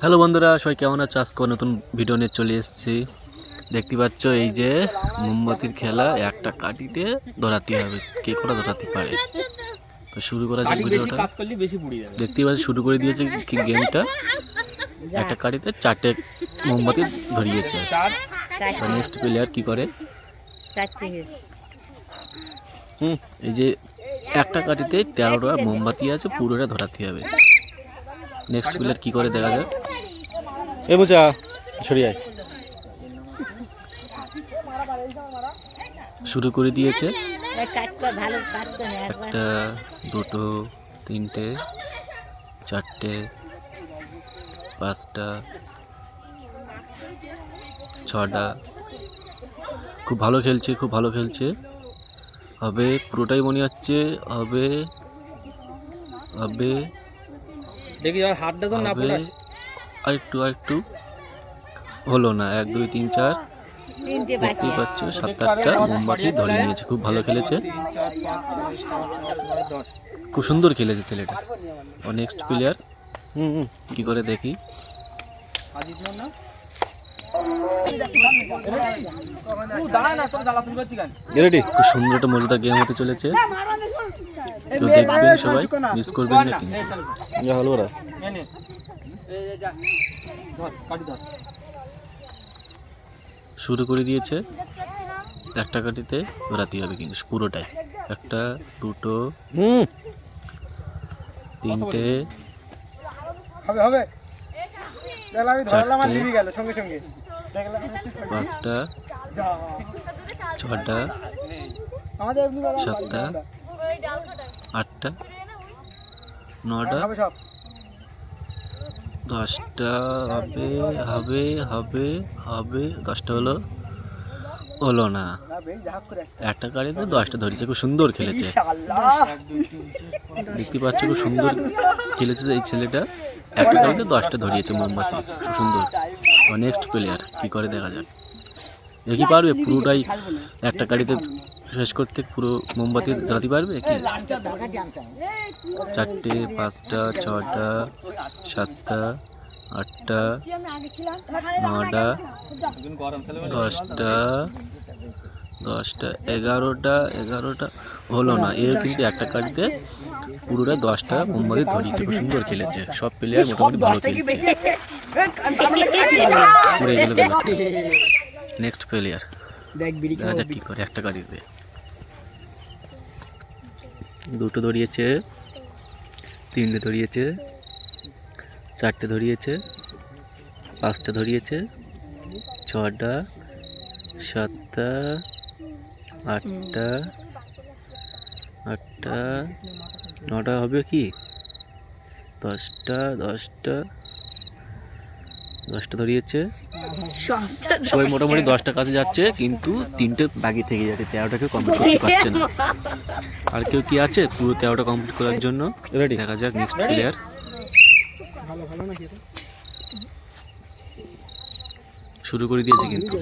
Hello বন্ধুরা সবাই কেমন আছো? আজকে নতুন ভিডিও নিয়ে চলে এসেছি। দেখতে পাচ্ছ এই যে মোমবাতির খেলা একটা কাটিতে ধরাতে হবে। কে করে ধরাতে পারে? তো শুরু করা যাক ভিডিওটা। কাজ করলে বেশি পুড়ে যাবে। দেখতেই পাচ্ছ শুরু করে দিয়েছে কি গেমটা একটা কাটিতে চারটে মোমবাতি ধরিয়েছে। চার। নেক্সট প্লেয়ার কি করে? হুম এই যে একটা কাটিতে তেরোটা মোমবাতি আছে পুরোটা ধরাতে হবে। নেক্সট প্লেয়ার কি করে দেখা যায় এ বুঝা সরিয়ে শুরু করে দিয়েছে। একটা দুটো তিনটে চারটে পাঁচটা ছটা। খুব ভালো খেলছে খুব ভালো খেলছে। হবে পুরোটাই মনে হচ্ছে হবে হবে। দেখি আর হাতটা তো না পড়াস আর একটু আরেকটু আরেকটু। হলো না এক দুই তিন চার। দেখতে দেখতেই পাচ্ছ সাত আটটা। মোমবাতি ধরে নিয়েছে খুব ভালো খেলেছে। খুব সুন্দর খেলেছে ছেলেটা। ও নেক্সট প্লেয়ার হুম কি করে দেখি? আজিজ না রেডি খুব সুন্দর একটা মজাদার গেম হতে চলেছে। তো দেখবেন সবাই মিস করবেন না কিন্তু হলো ওরা। এনে এই যে যা ধর কাটি ধর। শুরু করে দিয়েছে একটা কাটিতে রাতি হবে কিন্তু পুরোটাই। একটা দুটো তিনটে হবে হবে। আমি ধরলাম আর চারটে। নিবি গেল সঙ্গে সঙ্গে। পাঁচটা, ছটা, সাতটা, আটটা, নটা, দশটা, হবে হবে হবে হবে, দশটা হলো হলো না। একটা। গাড়িতে দশটা ধরেছে, খুব সুন্দর খেলেছে। দেখতে পাচ্ছ খুব সুন্দর খেলেছে এই ছেলেটা। একটা গাড়িতে দশটা ধরিয়েছে মোমবাতি, খুব সুন্দর। নেক্সট প্লেয়ার কি করে দেখা যাক। এ কি পারবে? পুরোটাই একটা গাড়িতে শেষ করতে পুরো মোমবাতি জ্বালাতে পারবে কি? চারটে, পাঁচটা, ছটা, সাতটা, আটটা, নটা, দশটা দশটা, এগারোটা এগারোটা, হলো না এর কিন্তু একটা কাটিতে পুরোটা দশটা মোমবাতি ধরিয়েছে খুব সুন্দর খেলেছে। সব প্লেয়ার মোটামুটি ভালো খেলছে। গেল নেক্সট বিড়ি দেখা যাক কি করে একটা গাড়িতে দুটো ধরিয়েছে তিনটে ধরিয়েছে চারটে ধরিয়েছে পাঁচটা ধরিয়েছে ছটা সাতটা আটটা আটটা নটা হবে কি? দশটা দশটা দশটা ধরিয়েছে। সবাই মোটামুটি দশটা কাছে যাচ্ছে কিন্তু তিনটে বাকি থেকে যাচ্ছে তেরোটাকে কমপ্লিট করতে পারছে না। আর কেউ কি আছে? পুরো তেরোটা কমপ্লিট করার জন্য। রেডি দেখা যাক নেক্সট প্লেয়ার ভালো ভালো নাকি এটা? শুরু করে দিয়েছে কিন্তু।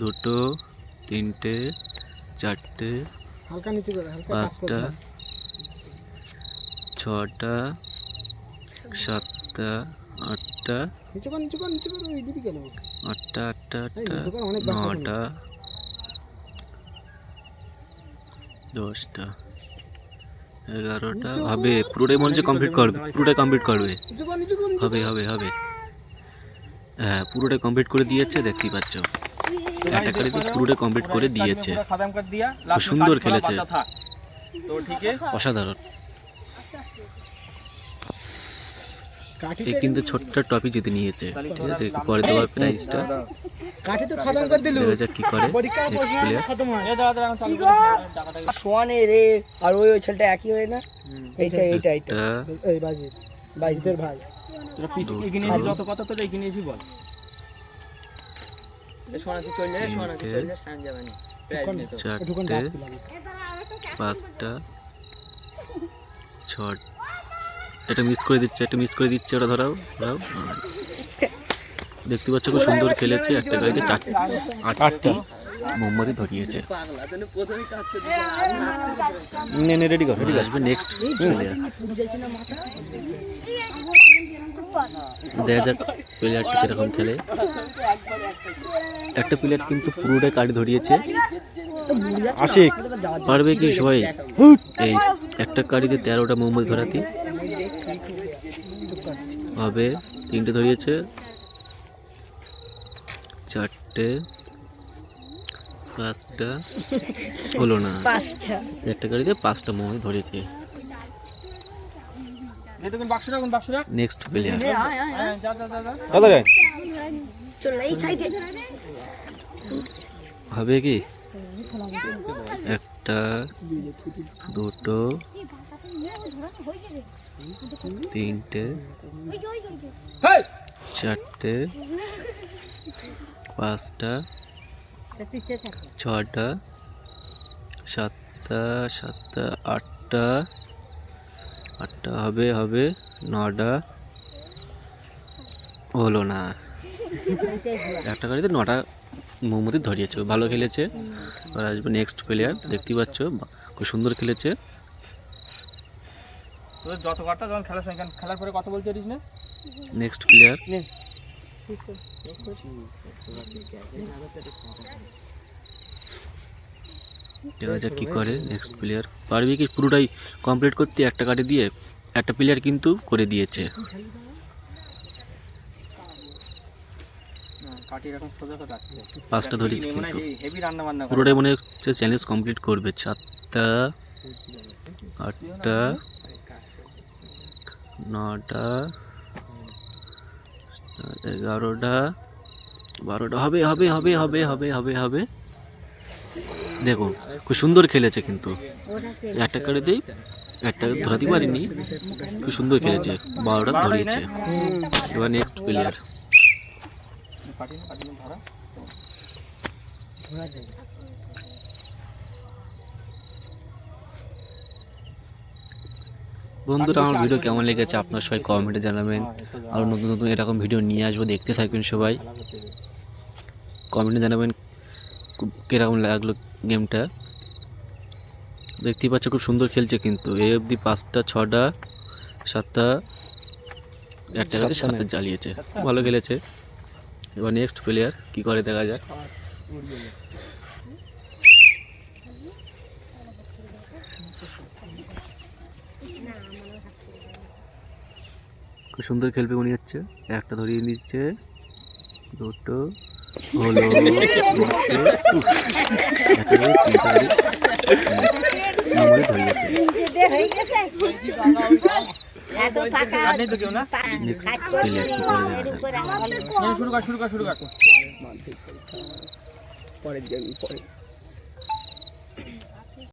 দুটো তিনটে চারটে হালকা নিচে করে হালকা কাজ করতে পাঁচটা ছটা সাতটা আটটা। আটটা আটটা আটটা। নটা। দশটা। এগারোটা। হবে পুরোটাই মনে হচ্ছে কমপ্লিট করবে। পুরোটাই কমপ্লিট করবে। হবে হবে হবে। হ্যাঁ পুরোটাই কমপ্লিট করে দিয়েছে দেখতেই পাচ্ছ। একটা গাড়িতে পুরোটাই কমপ্লিট করে দিয়েছে। খাদাম কাট দিয়া খুব সুন্দর খেলেছে। থাক তো ঠিক আছে অসাধারণ। এ কিন্তু ছোট্ট টপি জিতে নিয়েছে। ঠিক আছে পরে দেওয়ার প্রাইসটা কাঠি তো খতম করে দিলু। দেখা যাক কি করে। পরীক্ষার নেক্সট প্লেয়ার খতম হয়। এ দাদা আমি চালু করে সোয়ানে রে আর ওই ওই ছেলেটা একই হয় না? এইটা এইটা এইটা। এই বাজি ভাই। তোরা পিস এগিয়ে এসে যত কথা তোরা এগিয়ে বল। দিলাম। পাঁচটা ছ এটা মিস করে দিচ্ছে এটা মিস করে দিচ্ছে ওটা ধরাও ধরাও। দেখতে পাচ্ছ খুব সুন্দর খেলেছে একটা গাড়িতে চার আটটি মোমবাতি ধরিয়েছে। নে নে রেডি কর রেডি আসবে নেক্সট প্লেয়ার দেখা যাক প্লেয়ারটি সেরকম খেলে। একটা প্লেয়ার কিন্তু পুরোটাই কাটি ধরিয়েছে। আশিক। পারবে কি সবাই? এই একটা কাড়িতে তেরোটা মোমবাতি ধরাতি। হবে তিনটে ধরিয়েছে। চারটে পাঁচটা হলো না। একটা গাড়িতে পাঁচটা মোহাম্মদ ধরেছে নেক্সট প্লেয়ার হবে কি? একটা দুটো তিনটে। চারটে। পাঁচটা। ছটা সাতটা সাতটা আটটা। আটটা হবে হবে। নটা হলো না। একটা গাড়িতে নটা মোহাম্মদি ধরিয়েছে। ভালো খেলেছে। আর আসবে নেক্সট প্লেয়ার দেখতেই পাচ্ছ খুব সুন্দর খেলেছে। তোদের যত কাটা যখন খেলার সঙ্গে খেলার পরে কথা বলতে পারিস না? নেক্সট প্লেয়ার দেখা যাক কী করে নেক্সট প্লেয়ার পারবি কি পুরোটাই কমপ্লিট করতে? একটা কাটে দিয়ে একটা প্লেয়ার কিন্তু করে দিয়েছে। পাঁচটা কিন্তু। রান্না বান্না করে। পুরোটাই মনে হচ্ছে চ্যালেঞ্জ কমপ্লিট করবে। সাতটা আটটা নটা, এগারোটা, বারোটা, হবে হবে হবে হবে হবে হবে হবে। দেখুন খুব সুন্দর খেলেছে কিন্তু। একটা করে দিই, একটা ধরাতে পারিনি। খুব সুন্দর খেলেছে, বারোটা ধরিয়েছে এবার নেক্সট প্লেয়ার কাটি না কাটি না ধরা বন্ধুরা আমার ভিডিও কেমন লেগেছে আপনার সবাই কমেন্টে জানাবেন। আর নতুন নতুন এরকম ভিডিও নিয়ে আসব দেখতে থাকবেন সবাই। কমেন্টে জানাবেন কীরকম লাগল গেমটা দেখতেই পাচ্ছ খুব সুন্দর খেলছে কিন্তু। এ অবধি পাঁচটা ছটা সাতটা একটা কাছে সাতটা জ্বালিয়েছে ভালো খেলেছে। এবার নেক্সট প্লেয়ার কী করে দেখা যাক খুব সুন্দর খেলবে মনে হচ্ছে একটা ধরিয়ে দিচ্ছে দুটো হলো তিনটে, উফ, একটা করে তিনটা করে নম্বরে ধরিয়েছে তিনটে হয়ে গেছে এত ফাঁকা আর নেই তো কেউ না নেক্সট কাজ খেলবে কি হচ্ছে। একটা ধরিয়ে নিচ্ছে দুটো অল্প শুরু কর শুরু কর শুরু কর। পরের গেম পরে